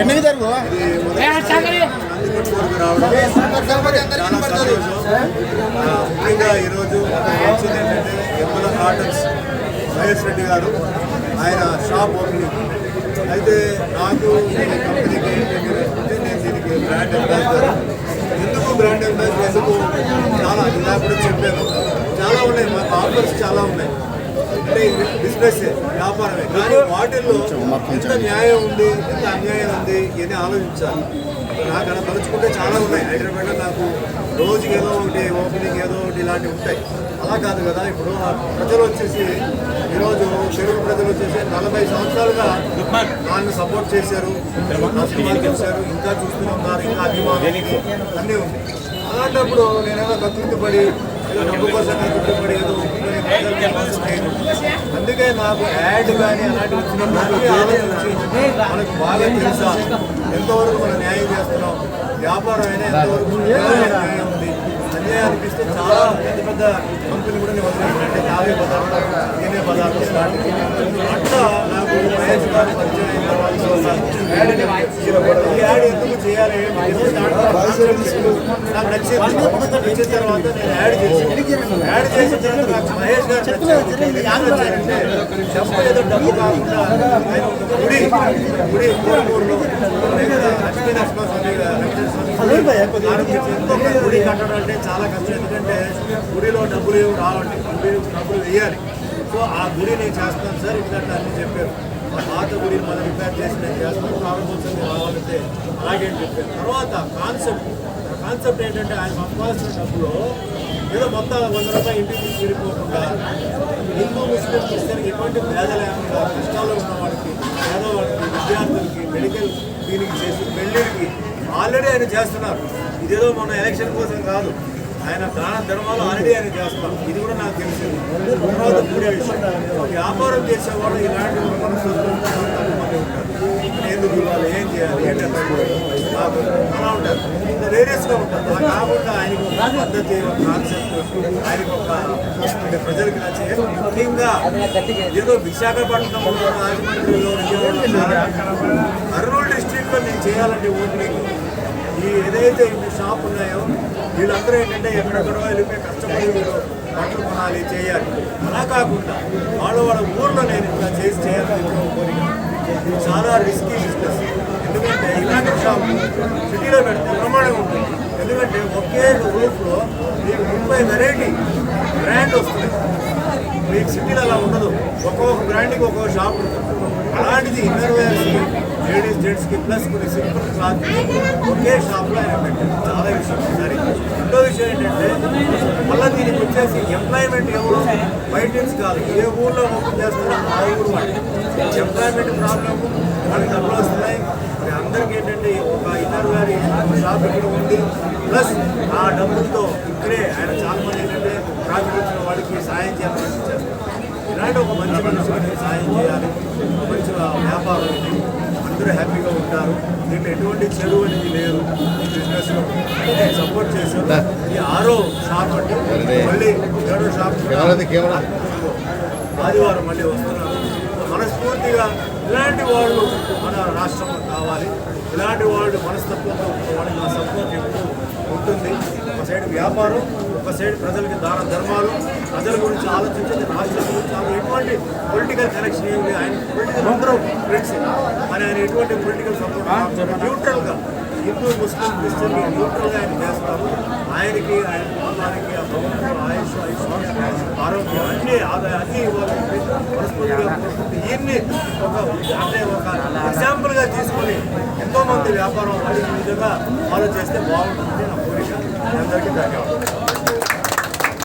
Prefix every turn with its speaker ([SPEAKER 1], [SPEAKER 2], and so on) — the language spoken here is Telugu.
[SPEAKER 1] ఎన్నికి జరుగు
[SPEAKER 2] ముఖ్యంగా ఈరోజు వచ్చింది ఏంటంటే కాటన్స్ మహేష్ రెడ్డి గారు ఆయన షాప్ ఓపెనింగ్ అయితే నాకు ఈ కంపెనీకి ఏంటంటే నేను దీనికి బ్రాండ్ అంబాసిడర్ ఎందుకు బ్రాండ్ అంబాసిడర్ ఎందుకు చాలా ఇలా కూడా చెప్పాను చాలా ఉన్నాయి మాకు ఆఫర్స్ చాలా ఉన్నాయి. బిజినెస్ వ్యాపారమే. కానీ వాటిల్లో ఎంత న్యాయం ఉంది ఎంత అన్యాయం ఉంది ఇవన్నీ ఆలోచించాలి. నాకు అలా తలుచుకుంటే చాలా ఉన్నాయి. హైదరాబాద్లో నాకు రోజుకి ఏదో ఒకటి ఓపెనింగ్ ఏదో ఒకటి ఇలాంటివి ఉంటాయి. అలా కాదు కదా ఇప్పుడు ప్రజలు వచ్చేసి ఈరోజు తెలుగు ప్రజలు వచ్చేసి నలభై సంవత్సరాలుగా నన్ను సపోర్ట్ చేశారు నా సినిమాలు చూశారు ఇంకా చూస్తూనే ఉన్నారు ఇంకా అభిమానం అన్నీ ఉంది అలాంటప్పుడు నేనేదో కకృతి పడి డబ్బు కోసం కకృతి ఏదో అందుకే నాకు యాడ్ కానీ అలాంటివి వచ్చినప్పుడు ఆలోచించి మనకు బాగా తెలుసా? ఎంతవరకు మనం న్యాయం చేస్తున్నాం? వ్యాపారం అయినా ఎంతవరకు న్యాయం ఉంది? అన్యాయం అనిపిస్తే చాలా పెద్ద పెద్ద కంపెనీ కూడా నేను వదిలేసాను అంటే కావే పదార్థం నేనే పదార్థం స్టార్ట్ మహేష్ గారు యాడ్ ఈ యాడ్ ఎందుకు చేయాలి నాకు నచ్చింది నచ్చిన తర్వాత నేను యాడ్ చేసి యాడ్ చేసిన తర్వాత నాకు మహేష్ గారు నచ్చారు డబ్బు ఏదో డబ్బు కాకుండా ఆయన గుడి గుడి వెంకటేశ్వర గుడి కట్టడం అంటే చాలా కష్టం ఎందుకంటే గుడిలో డబ్బులు ఏమి రావండి డబ్బులు వేయాలి సో ఆ గుడి నేను చేస్తాను సార్ ఇట్లా అన్ని చెప్పారు పాత గుడిని మనం రిపేర్ చేసిన చేస్తాం చేస్తాను ప్రారంభోత్సవం రావాలంటే అలాగే అని చెప్పారు. తర్వాత కాన్సెప్ట్ కాన్సెప్ట్ ఏంటంటే ఆయన సంపాదించిన డబ్బులో ఏదో మొత్తం వంద రూపాయలు ఇంటికి తీసి వెళ్ళిపోకుండా హిందూ ముస్లిం క్రిస్టియన్ ఎటువంటి పేద లేకుండా కష్టాలు ఉన్న వాళ్ళకి పేదవాళ్ళకి విద్యార్థులకి మెడికల్ దీనికి చేసి పెళ్ళిళ్ళకి ఆల్రెడీ ఆయన చేస్తున్నారు. ఇదేదో మన ఎలక్షన్ కోసం కాదు. ఆయన దాన ధర్మాలు ఆల్రెడీ ఆయన చేస్తున్నారు. ఇది కూడా నాకు తెలిసింది. తర్వాత మూడే విషయం. వ్యాపారం చేసేవాళ్ళు ఇలాంటి మంది ఉంటారు ఎందుకు ఇవ్వాలి? ఏం చేయాలి? ఏంటంటే అలా ఉంటారు. వేరియస్గా ఉంటారు. అలా కాకుండా ఆయనకు ఒక పద్ధతి ఒక కాన్సెప్ట్ ఆయనకు ఒక అంటే ప్రజలకు నచ్చే ముఖ్యంగా ఏదో విశాఖపట్నంలో రాజమండ్రిలో విజయవాడలో కర్నూలు డిస్ట్రిక్ట్లో నేను చేయాలంటే ఓపెనింగ్ ఈ ఏదైతే ఇన్ని షాప్ ఉన్నాయో వీళ్ళందరూ ఏంటంటే ఎక్కడెక్కడో వెళ్ళిపోయి కష్టపడి వీళ్ళు బట్టలు కొనాలి చేయాలి. అలా కాకుండా వాళ్ళ వాళ్ళ ఊర్లో నేను ఇట్లా చేసి చేయాలని కోరిక ఇది చాలా రిస్కీ బిజినెస్ ఎందుకంటే ఇలాంటి షాపు సిటీలో పెడితే ప్రమాణంగా ఉంటుంది. ఎందుకంటే ఒకే రూఫ్లో మీకు ముప్పై వెరైటీ బ్రాండ్ వస్తుంది. మీకు సిటీలో అలా ఉండదు. ఒక్కొక్క బ్రాండ్కి ఒక్కొక్క షాప్ ఉంటుంది. అలాంటిది ఇన్నర్ వేర్స్కి లేడీస్ ప్లస్ కొన్ని సింపుల్ ఒకే షాప్లో ఆయన పెట్టారు. చాలా విషయం. సరే. రెండో విషయం ఏంటంటే మళ్ళీ దీనికి వచ్చేసి ఎంప్లాయ్మెంట్ ఎవరు? బయట నుంచి కాదు. ఏ ఊళ్ళో ఓపెన్ చేస్తారో ఆ ఊరు వాళ్ళు. ఎంప్లాయ్మెంట్ ప్రాబ్లమ్ వాళ్ళకి డబ్బులు వస్తున్నాయి. మరి అందరికీ ఏంటంటే ఒక ఇన్నర్ గారి షాప్ ఇక్కడ ఉంది. ప్లస్ ఆ డబ్బులతో ఇక్కడే ఆయన చాలామంది ఏంటంటే ప్రాఫిట్ వచ్చిన వాళ్ళకి సాయం చేయాలని ఇలాంటి ఒక మంచి మనిషికి సాయం చేయాలి. మంచిగా మంచి వ్యాపారం. అందరూ హ్యాపీగా ఉంటారు దీంట్లో ఎటువంటి చెడు అనేది లేదు. ఈ బిజినెస్లో సపోర్ట్ చేశాను ఈ ఆరో షాప్ అంటే మళ్ళీ ఏడో షాప్ ఆదివారం మళ్ళీ వస్తున్నారు. మనస్ఫూర్తిగా ఇలాంటి వాళ్ళు మన రాష్ట్రంలో కావాలి. ఇలాంటి వాళ్ళు మనస్తత్వంతో వాళ్ళకి నా సపోర్ట్ ఎప్పుడు ఉంటుంది. ఒక సైడ్ వ్యాపారం ఒక సైడ్ ప్రజలకి దాన ధర్మాలు ప్రజల గురించి ఆలోచించేది రాష్ట్రం గురించి ఆలో- ఎటువంటి పొలిటికల్ కనెక్షన్ ఏమి ఆయన పొలిటికల్ అందరూ ఫ్రెండ్స్ మరి ఆయన ఎటువంటి పొలిటికల్ సపోర్ట్ న్యూట్రల్గా హిందూ ముస్లిం క్రిస్టియన్ న్యూట్రల్గా ఆయన చేస్తారు ఆయనకి ఆయన కుటుంబానికి ఆ భగవంతుడు ఆయుష్ ఐశ్వర్య ఆరోగ్యం అన్ని ఆదాయ అన్ని ఇవ్వాలి. మనస్ఫూర్తిగా కోరుకుంటూ ఈయన్ని ఒక అంటే ఒక ఎగ్జాంపుల్గా తీసుకొని ఎంతో మంది వ్యాపారం ఈ విధంగా ఫాలో చేస్తే బాగుంటుంది నా కోరిక. అందరికీ ధన్యవాదాలు.